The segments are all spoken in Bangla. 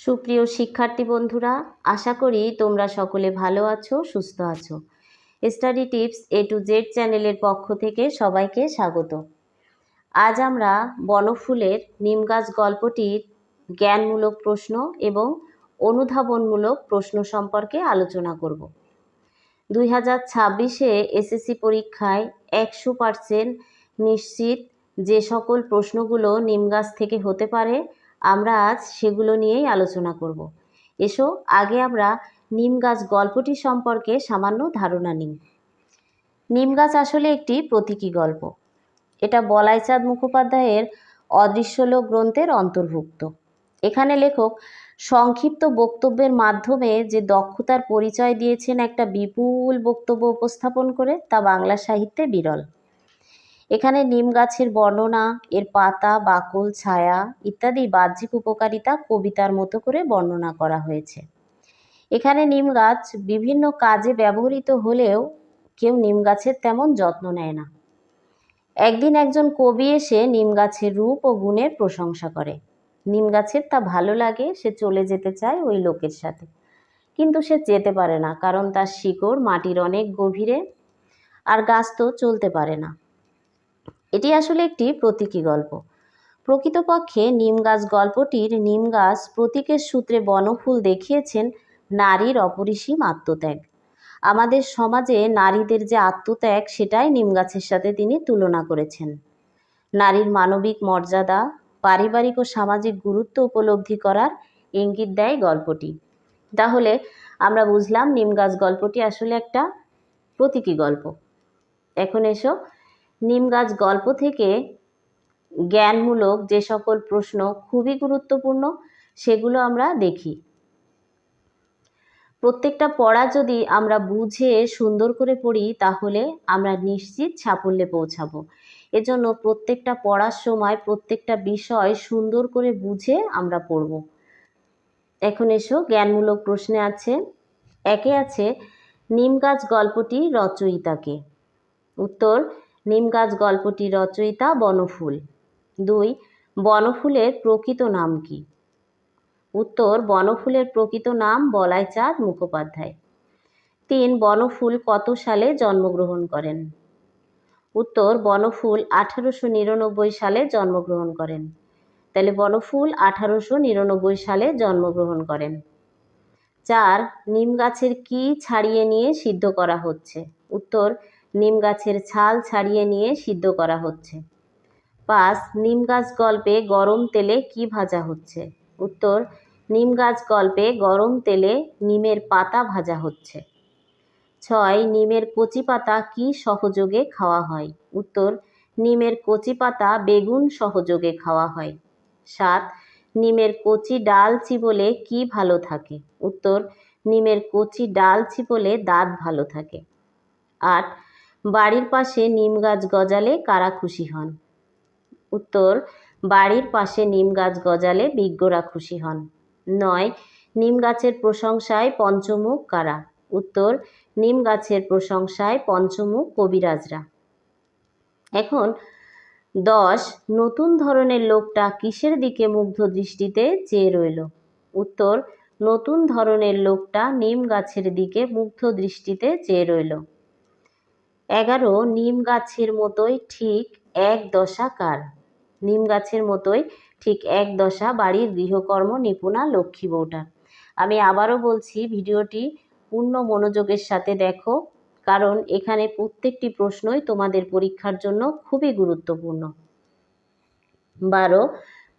সুপ্রিয় শিক্ষার্থী বন্ধুরা, আশা করি তোমরা সকলে ভালো আছো, সুস্থ আছো। Study tips A to Z চ্যানেলের পক্ষ থেকে সবাইকে স্বাগত। আজ আমরা বনফুলের নিম গাছ গল্পটির জ্ঞানমূলক প্রশ্ন এবং অনুধাবনমূলক প্রশ্ন সম্পর্কে আলোচনা করব। দুই হাজার ছাব্বিশে এসএসসি পরীক্ষায় একশো পার্সেন্ট নিশ্চিত যে সকল প্রশ্নগুলো নিম গাছ থেকে হতে পারে আমরা আজ সেগুলো নিয়েই আলোচনা করব। এসো, আগে আমরা নিম গাছ গল্পটি সম্পর্কে সামান্য ধারণা নিই। নিম গাছ আসলে একটি প্রতীকী গল্প। এটা বলাইচাঁদ মুখোপাধ্যায়ের অদৃশ্যলোক গ্রন্থের অন্তর্ভুক্ত। এখানে লেখক সংক্ষিপ্ত বক্তব্যের মাধ্যমে যে দক্ষতার পরিচয় দিয়েছেন একটা বিপুল বক্তব্য উপস্থাপন করে, তা বাংলা সাহিত্যে বিরল। এখানে নিম গাছের বর্ণনা, এর পাতা, বাকল, ছায়া ইত্যাদি বাহ্যিক উপকারিতা কবিতার মতো করে বর্ণনা করা হয়েছে। এখানে নিম গাছ বিভিন্ন কাজে ব্যবহৃত হলেও কেউ নিম গাছের তেমন যত্ন নেয় না। একদিন একজন কবি এসে নিম গাছের রূপ ও গুণের প্রশংসা করে। নিম গাছের তা ভালো লাগে, সে চলে যেতে চায় ওই লোকের সাথে। কিন্তু সে যেতে পারে না, কারণ তার শিকড় মাটির অনেক গভীরে আর গাছ তো চলতে পারে না। এটি আসলে একটি প্রতীকী গল্প। প্রকৃতপক্ষে নিম গাছ গল্পটির নিম গাছ প্রতীকের সূত্রে বনফুল দেখিয়েছেন নারীর অপরিসীম আত্মত্যাগ। আমাদের সমাজে নারীদের যে আত্মত্যাগ, সেটাই নিম গাছের সাথে তিনি তুলনা করেছেন। নারীর মানবিক মর্যাদা, পারিবারিক ও সামাজিক গুরুত্ব উপলব্ধি করার ইঙ্গিত দেয় গল্পটি। তাহলে আমরা বুঝলাম নিম গাছ গল্পটি আসলে একটা প্রতীকী গল্প। এখন এসো নিম গাছ গল্প থেকে জ্ঞানমূলক যে সকল প্রশ্ন খুবই গুরুত্বপূর্ণ, সেগুলো আমরা দেখি। প্রত্যেকটা পড়া যদি আমরা বুঝে সুন্দর করে পড়ি, তাহলে আমরা নিশ্চিত সাফল্যে পৌঁছাবো। এজন্য প্রত্যেকটা পড়ার সময় প্রত্যেকটা বিষয় সুন্দর করে বুঝে আমরা পড়ব। এখন এসো, জ্ঞানমূলক প্রশ্নে আছে। একে আছে নিম গাছ গল্পটি রচয়িতাকে। উত্তর নিম গাছ গল্পটি রচয়িতা বনফুল। দুই, বনফুলের প্রকৃত নাম কি? উত্তর, বনফুলের প্রকৃত নাম বলাইচাঁদ মুখোপাধ্যায়। তিন, বনফুল কত সালে জন্মগ্রহণ করেন? উত্তর, বনফুল আঠারোশো নিরানব্বই সালে জন্মগ্রহণ করেন। তাহলে বনফুল আঠারোশো নিরানব্বই সালে জন্মগ্রহণ করেন। চার, নিম গাছের কি ছাড়িয়ে নিয়ে সিদ্ধ করা হচ্ছে? উত্তর নিম গাছের ছাল ছাড়িয়ে নিয়ে সিদ্ধ করা হচ্ছে। পাঁচ নিম গাছ গল্পে গরম তেলে কি ভাজা হচ্ছে? উত্তর, নিম গাছ গল্পে গরম তেলে নিমের পাতা ভাজা হচ্ছে। ছয়, নিমের কচি পাতা কি সহযোগে খাওয়া হয়? উত্তর, নিমের কচি পাতা বেগুন সহযোগে খাওয়া হয়। সাত, নিমের কচি ডাল চিবলে কি ভালো থাকে? উত্তর, নিমের কচি ডাল চিবলে দাঁত ভালো থাকে। আট বাড়ির পাশে নিম গাছ গজালে কারা খুশি হন? উত্তর, বাড়ির পাশে নিম গাছ গজালে বিজ্ঞরা খুশি হন। নয়, নিম গাছের প্রশংসায় পঞ্চমুখ কারা? উত্তর, নিম গাছের প্রশংসায় পঞ্চমুখ কবিরাজরা। এখন, দশ, নতুন ধরনের লোকটা কিসের দিকে মুগ্ধ দৃষ্টিতে চেয়ে রইল? উত্তর, নতুন ধরনের লোকটা নিম গাছের দিকে মুগ্ধ দৃষ্টিতে চেয়ে রইল। এগারো নিম গাছের মতোই ঠিক এক দশা কার নিম গাছের মতোই ঠিক এক দশা বাড়ির গৃহকর্ম নিপুণা লক্ষ্মী বউটা। আমি আবারও বলছি, ভিডিওটি পূর্ণ মনোযোগের সাথে দেখো, কারণ এখানে প্রত্যেকটি প্রশ্নই তোমাদের পরীক্ষার জন্য খুবই গুরুত্বপূর্ণ। বারো,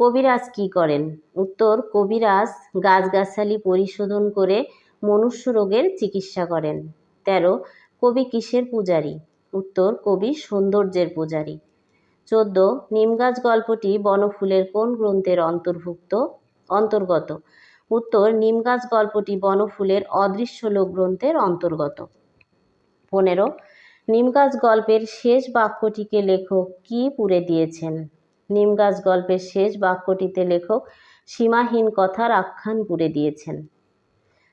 কবিরাজ কি করেন? উত্তর, কবিরাজ গাছগাছালি পরিশোধন করে মনুষ্য রোগের চিকিৎসা করেন। তেরো কবি কিসের পূজারী? উত্তর, কবি সৌন্দর্যের পূজারী। চোদ্দ, নিমগাছ গল্পটি বনফুলের কোন গ্রন্থের অন্তর্ভুক্ত? অন্তর্গত। উত্তর, নিমগাছ গল্পটি বনফুলের অদৃশ্য লোক গ্রন্থের অন্তর্গত। পনেরো, নিমগাছ গল্পের শেষ বাক্যটিকে লেখক কি পুরে দিয়েছেন? নিমগাছ গল্পের শেষ বাক্যটিতে লেখক সীমাহীন কথার আখ্যান পুরে দিয়েছেন।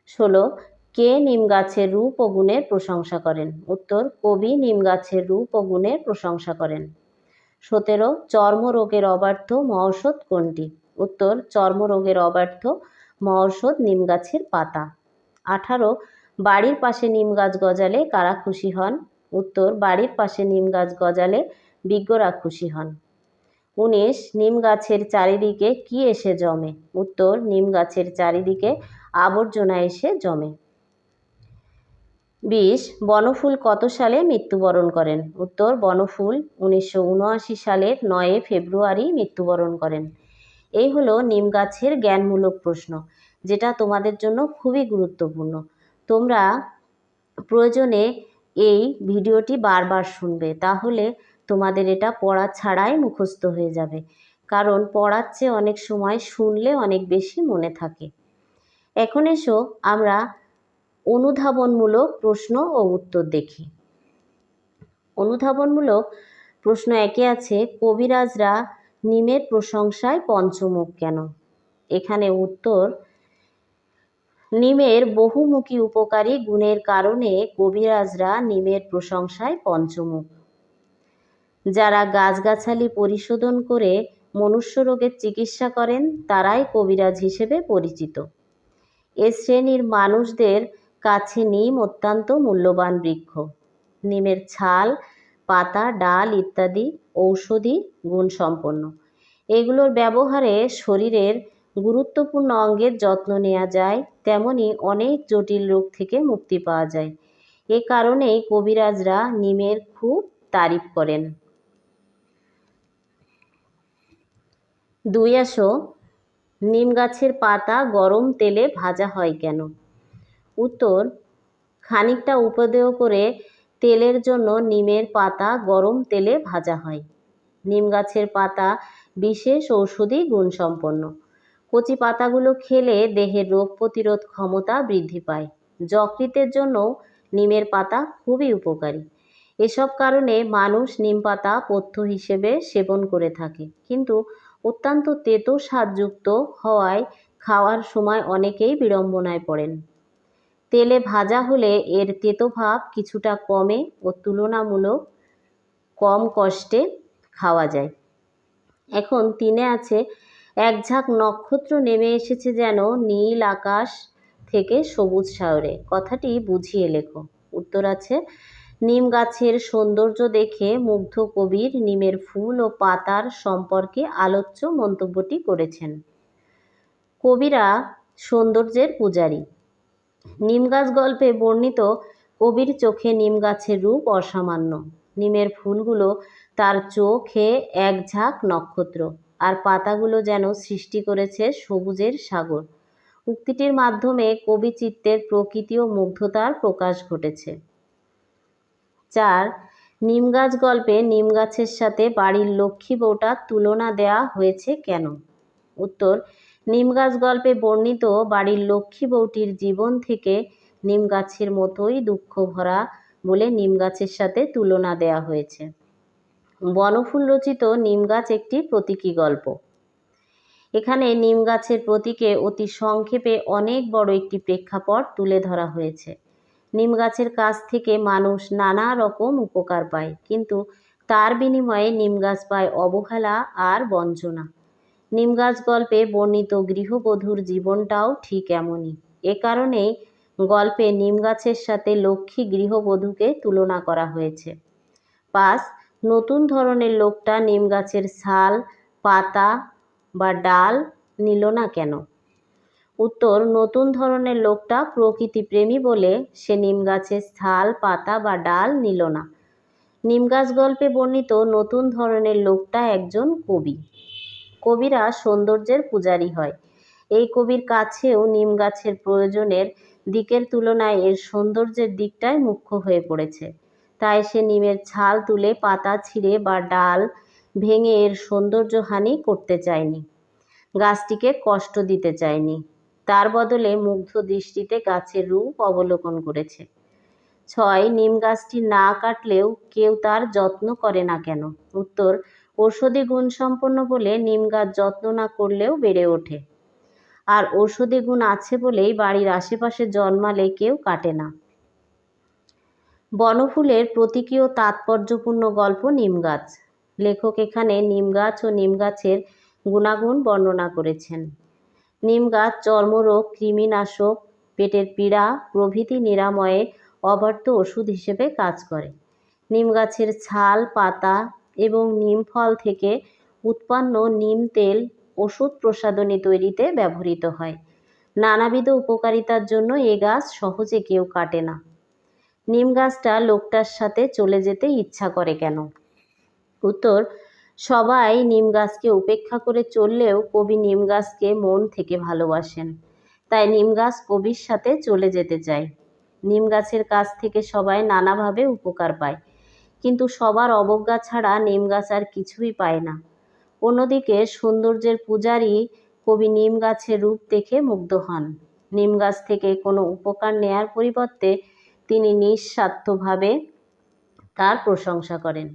ষোলো কে নিম গাছের রূপ ও গুণের প্রশংসা করেন? উত্তর, কবি নিম গাছের রূপ ও গুণের প্রশংসা করেন। সতেরো, চর্মরোগের অবার্থ মহৌষধ কোনটি? উত্তর, চর্মরোগের অবার্থ মহৌষধ নিম গাছের পাতা। আঠারো, বাড়ির পাশে নিম গাছ গজালে কারা খুশি হন? উত্তর, বাড়ির পাশে নিম গাছ গজালে বিজ্ঞরা খুশি হন। উনিশ নিম গাছের চারিদিকে কি এসে জমে? উত্তর নিম গাছের চারিদিকে আবর্জনা এসে জমে। বিশ, বনফুল কত সালে মৃত্যুবরণ করেন? উত্তর, বনফুল উনিশশো উনআশি সালের নয় ফেব্রুয়ারি মৃত্যুবরণ করেন। এই হলো নিম গাছের জ্ঞানমূলক প্রশ্ন, যেটা তোমাদের জন্য খুবই গুরুত্বপূর্ণ। তোমরা প্রয়োজনে এই ভিডিওটি বারবার শুনবে, তাহলে তোমাদের এটা পড়া ছাড়াই মুখস্থ হয়ে যাবে, কারণ পড়ার চেয়ে অনেক সময় শুনলে অনেক বেশি মনে থাকে। এখন এসো আমরা অনুধাবনমূলক প্রশ্ন ও উত্তর দেখি। অনুধাবনমূলক প্রশ্ন একে আছে, কবিরাজরা নিমের প্রশংসায় পঞ্চমুখ কেন? এখানে উত্তর, নিমের বহুমুখী উপকারী গুণের কারণে কবিরাজরা নিমের প্রশংসায় পঞ্চমুখ। যারা গাছগাছালি পরিশোধন করে মনুষ্য রোগের চিকিৎসা করেন, তারাই কবিরাজ হিসেবে পরিচিত। এ শ্রেণির মানুষদের কাছে নিম অত্যন্ত মূল্যবান বৃক্ষ। নিমের ছাল, পাতা, ডাল ইত্যাদি ঔষধি গুণসম্পন্ন। এগুলোর ব্যবহারে শরীরের গুরুত্বপূর্ণ অঙ্গের যত্ন নেওয়া যায়, তেমনি অনেক জটিল রোগ থেকে মুক্তি পাওয়া যায়। এ কারণেই কবিরাজরা নিমের খুব তারিফ করেন। দুই আসো, নিম গাছের পাতা গরম তেলে ভাজা হয় কেন? উত্তর, খানিকটা উপদেয় করে তেলের জন্য নিমের পাতা গরম তেলে ভাজা হয়। নিম গাছের পাতা বিশেষ ঔষধি গুণসম্পন্ন। কচি পাতাগুলো খেলে দেহের রোগ প্রতিরোধ ক্ষমতা বৃদ্ধি পায়। যকৃতের জন্য নিমের পাতা খুবই উপকারী। এসব কারণে মানুষ নিম পাতা পথ্য হিসেবে সেবন করে থাকে। কিন্তু অত্যন্ত তেতো স্বাদযুক্ত হওয়ায় খাওয়ার সময় অনেকেই বিড়ম্বনায় পড়েন। তেলে ভাজা হলে এর তেতো ভাব কিছুটা কমে ও তুলনামূলক কম কষ্টে খাওয়া যায়। এখন তিনে আছে, এক ঝাঁক নক্ষত্র নেমে এসেছে যেন নীল আকাশ থেকে সবুজ সাগরে কথাটি বুঝিয়ে লেখো। উত্তর আছে, নিম গাছের সৌন্দর্য দেখে মুগ্ধ কবির নিমের ফুল ও পাতার সম্পর্কে আলোচ্য মন্তব্যটি করেছেন। কবিরা সৌন্দর্যের পূজারী। নিম গাছ গল্পে বর্ণিত কবির চোখে নিম গাছের রূপ অসামান্য। নিমের ফুলগুলো তার চোখে এক ঝাঁক নক্ষত্র, আর পাতাগুলো যেন সৃষ্টি করেছে সবুজের সাগর। উক্তিটির মাধ্যমে কবি চিত্তের প্রকৃতি ও মুগ্ধতার প্রকাশ ঘটেছে। চার নিম গাছ গল্পে নিম গাছের সাথে বাড়ির লক্ষ্মী বউটার তুলনা দেওয়া হয়েছে কেন? উত্তর নিম গাছ গল্পে বর্ণিত বাড়ির লক্ষ্মী বউটির জীবন থেকে নিম গাছের মতোই দুঃখ ভরা বলে নিম গাছের সাথে তুলনা দেয়া হয়েছে। বনফুল রচিত নিম গাছ একটি প্রতীকী গল্প। এখানে নিম গাছের প্রতীকে অতি সংক্ষেপে অনেক বড় একটি প্রেক্ষাপট তুলে ধরা হয়েছে। নিম গাছের কাছ থেকে মানুষ নানা রকম উপকার পায়, কিন্তু তার বিনিময়ে নিম গাছ পায় অবহেলা আর বঞ্চনা। নিম গাছ গল্পে বর্ণিত গৃহবধূর জীবনটাও ঠিক এমনই। এ কারণেই গল্পে নিম গাছের সাথে লক্ষ্মী গৃহবধূকে তুলনা করা হয়েছে। পাঁচ নতুন ধরনের লোকটা নিম গাছের ছাল, পাতা বা ডাল নিল না কেন? উত্তর, নতুন ধরনের লোকটা প্রকৃতিপ্রেমী বলে সে নিম গাছের ছাল, পাতা বা ডাল নিল না। নিম গাছ গল্পে বর্ণিত নতুন ধরনের লোকটা একজন কবি। কবিরা সৌন্দর্যের পূজারী হয়। এই কবির কাছেও নিম গাছের প্রয়োজনের দিকের তুলনায় এর সৌন্দর্যের দিকটাই মুখ্য হয়ে পড়েছে। তাই সে নিমের ছাল তুলে পাতা ছিঁড়ে বা ডাল ভেঙে এর সৌন্দর্যহানি করতে চায়নি। গাছটিকে কষ্ট দিতে চায়নি। তার বদলে মুগ্ধ দৃষ্টিতে গাছের রূপ অবলোকন করেছে। ছয়, নিম গাছটি না কাটলেও কেউ তার যত্ন করে না কেন? উত্তর ঔষধি গুণসম্পন্ন বলে নিম গাছ যত্ন না করলেও বেড়ে ওঠে। আর ঔষধি গুণ আছে বলেই বাড়ির আশেপাশে জন্মালে কেউ কাটে না। বনফুলের প্রতীকীয় তাৎপর্যপূর্ণ গল্প নিম গাছ। লেখক এখানে নিম গাছ ও নিম গাছের গুণাগুণ বর্ণনা করেছেন। নিম গাছ চর্মরোগ, কৃমিনাশক, পেটের পীড়া, প্রভৃতি নিরাময়ে অব্যর্থ ওষুধ হিসেবে কাজ করে। নিম গাছের ছাল, পাতা এবং নিম ফল থেকে উৎপন্ন নিম তেল ওষুধ প্রসাধনী তৈরিতে ব্যবহৃত হয়। নানাবিধ উপকারিতার জন্য এ গাছ সহজে কেউ কাটে না। নিম গাছটা লোকটার সাথে চলে যেতে ইচ্ছা করে কেন? উত্তর, সবাই নিম গাছকে উপেক্ষা করে চললেও কবি নিম গাছকে মন থেকে ভালোবাসেন। তাই নিম গাছ কবির সাথে চলে যেতে চায়। নিম গাছের কাছ থেকে সবাই নানাভাবে উপকার পায়। কিন্তু সবার অবজ্ঞা ছাড়া নিম গাছ আর কিছুই পায় না। অন্যদিকে সৌন্দর্যের পূজারী কবি নিম গাছের রূপ দেখে মুগ্ধ হন। নিম গাছ থেকে কোনো উপকার নেয়ার পরিবর্তে তিনি নিঃস্বার্থভাবে তার প্রশংসা করেন।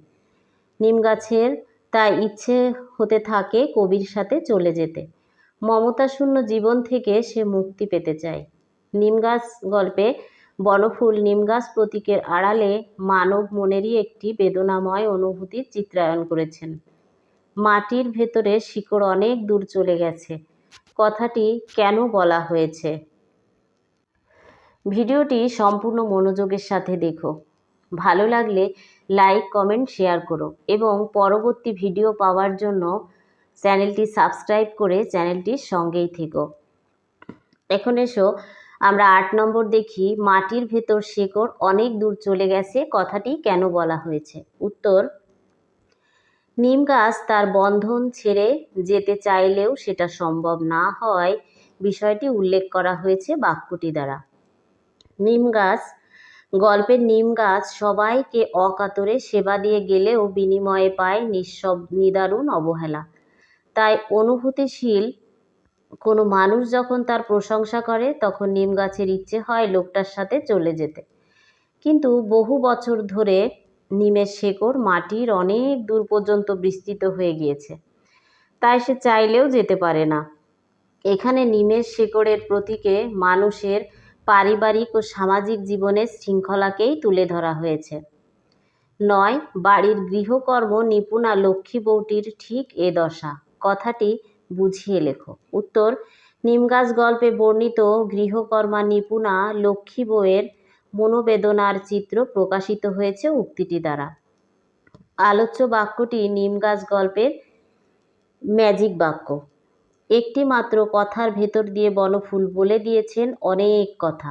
নিম গাছের তাই ইচ্ছে হতে থাকে কবির সাথে চলে যেতে। মমতাশূন্য জীবন থেকে সে মুক্তি পেতে চায়। নিম গাছ গল্পে বনফুল নিম গাছ প্রতীকের আড়ালে মানব মনেরই একটি বেদনাময় অনুভূতির চিত্রায়ন করেছেন। মাটির ভেতরে শিকড় অনেক দূর চলে গেছে। কথাটি কেন বলা হয়েছে? ভিডিওটি সম্পূর্ণ মনোযোগের সাথে দেখো। ভালো লাগলে লাইক, কমেন্ট, শেয়ার করো এবং পরবর্তী ভিডিও পাওয়ার জন্য চ্যানেলটি সাবস্ক্রাইব করে চ্যানেলটির সঙ্গেই থেকো। এখন এসো আমরা আট নম্বর দেখি, মাটির ভেতর শেকড় অনেক দূর চলে গেছে, কথাটি কেন বলা হয়েছে? উত্তর, নিম গাছ তার বন্ধন ছেড়ে যেতে চাইলেও সেটা সম্ভব না হয়, বিষয়টি উল্লেখ করা হয়েছে বাক্যটি দ্বারা। নিম গাছ, গল্পের নিম গাছ সবাইকে অকাতরে সেবা দিয়ে গেলেও বিনিময়ে পায় নিঃশব নিদারুণ অবহেলা। তাই অনুভূতিশীল কোনো মানুষ যখন তার প্রশংসা করে, তখন নিম গাছের ইচ্ছে হয় লোকটার সাথে চলে যেতে। কিন্তু বহু বছর ধরে নিমের শেকড় মাটির অনেক দূর পর্যন্ত বিস্তৃত হয়ে গিয়েছে। তাই সে চাইলেও যেতে পারে না। এখানে নিমের শেকড়ের প্রতীকে মানুষের পারিবারিক ও সামাজিক জীবনের শৃঙ্খলাকেই তুলে ধরা হয়েছে। নয়, বাড়ির গৃহকর্ম নিপুণা লক্ষ্মী বউটির ঠিক এ দশা। কথাটি বুঝিয়ে লেখো। উত্তর নিমগাছ গল্পে বর্ণিত গৃহকর্মা নিপুণা লক্ষ্মী বইয়ের মনোবেদনার চিত্র প্রকাশিত হয়েছে উক্তিটি দ্বারা। আলোচ্য বাক্যটি নিমগাছ গল্পের ম্যাজিক বাক্য। একটি মাত্র কথার ভেতর দিয়ে বনফুল বলে দিয়েছেন অনেক কথা।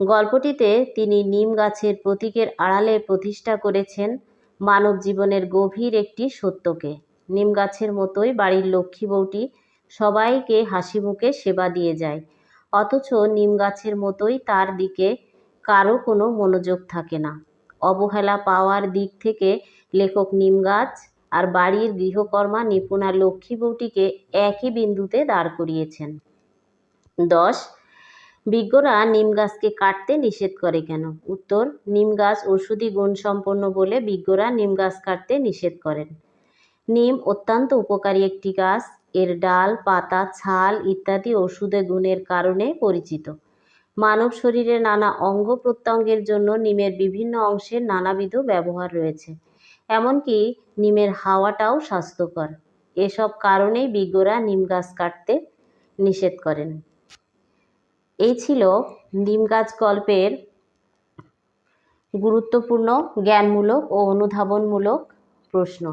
গল্পটিতে তিনি নিম গাছের প্রতীকের আড়ালে প্রতিষ্ঠা করেছেন মানব জীবনের গভীর একটি সত্যকে। নিম গাছের মতোই বাড়ির লক্ষ্মী বউটি সবাইকে হাসি মুখে সেবা দিয়ে যায়। অথচ নিম গাছের মতোই তার দিকে কারও কোনো মনোযোগ থাকে না। অবহেলা পাওয়ার দিক থেকে লেখক নিম গাছ আর বাড়ির গৃহকর্মা নিপুণা লক্ষ্মী বউটিকে একই বিন্দুতে দাঁড় করিয়েছেন। দশ, বিজ্ঞরা নিম গাছকে কাটতে নিষেধ করে কেন? উত্তর নিম গাছ ওষুধি গুণসম্পন্ন বলে বিজ্ঞরা নিম গাছ কাটতে নিষেধ করেন। নিম অত্যন্ত উপকারী একটি গাছ। এর ডাল, পাতা, ছাল ইত্যাদি ওষুধে গুণের কারণে পরিচিত। মানব শরীরে নানা অঙ্গ প্রত্যঙ্গের জন্য নিমের বিভিন্ন অংশের নানাবিধ ব্যবহার রয়েছে। এমনকি নিমের হাওয়াটাও স্বাস্থ্যকর। এসব কারণেই বিজ্ঞরা নিম গাছ কাটতে নিষেধ করেন। এই ছিল নিম গাছ গল্পের গুরুত্বপূর্ণ, জ্ঞানমূলক ও অনুধাবনমূলক প্রশ্ন।